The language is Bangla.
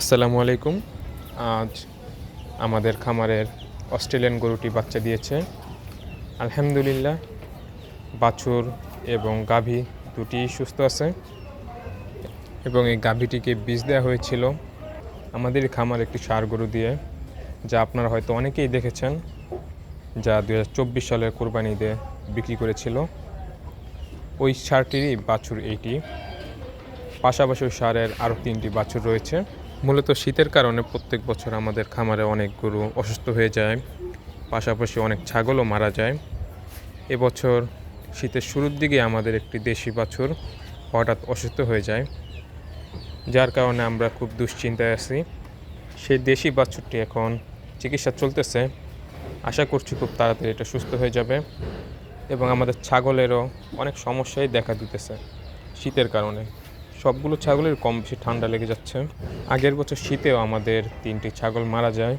আসসালামু আলাইকুম। আজ আমাদের খামারের অস্ট্রেলিয়ান গরুটি বাচ্চা দিয়েছে। আলহামদুলিল্লাহ, বাছুর এবং গাভী দুটি সুস্থ আছে এবং এই গাভীটিকে বীজ দেওয়া হয়েছিল আমাদের খামার একটি সার গরু দিয়ে, যা আপনারা হয়তো অনেকেই দেখেছেন, যা দু সালের কোরবানিতে বিক্রি করেছিল। ওই সারটিরই বাছুর এইটি। পাশাপাশি সারের আরও তিনটি বাছুর রয়েছে। মূলত শীতের কারণে প্রত্যেক বছর আমাদের খামারে অনেক গরু অসুস্থ হয়ে যায়, পাশাপাশি অনেক ছাগলও মারা যায়। এবছর শীতের শুরুর দিকে আমাদের একটি দেশি বাছুর হঠাৎ অসুস্থ হয়ে যায়, যার কারণে আমরা খুব দুশ্চিন্তায় আছি। সেই দেশি বাছুরটি এখন চিকিৎসা চলতেছে। আশা করছি খুব তাড়াতাড়ি এটা সুস্থ হয়ে যাবে এবং আমাদের ছাগলেরও অনেক সমস্যাই দেখা দিতেছে শীতের কারণে। সবগুলো ছাগলের কম বেশি ঠান্ডা লেগে যাচ্ছে। আগের বছর শীতেও আমাদের তিনটি ছাগল মারা যায়।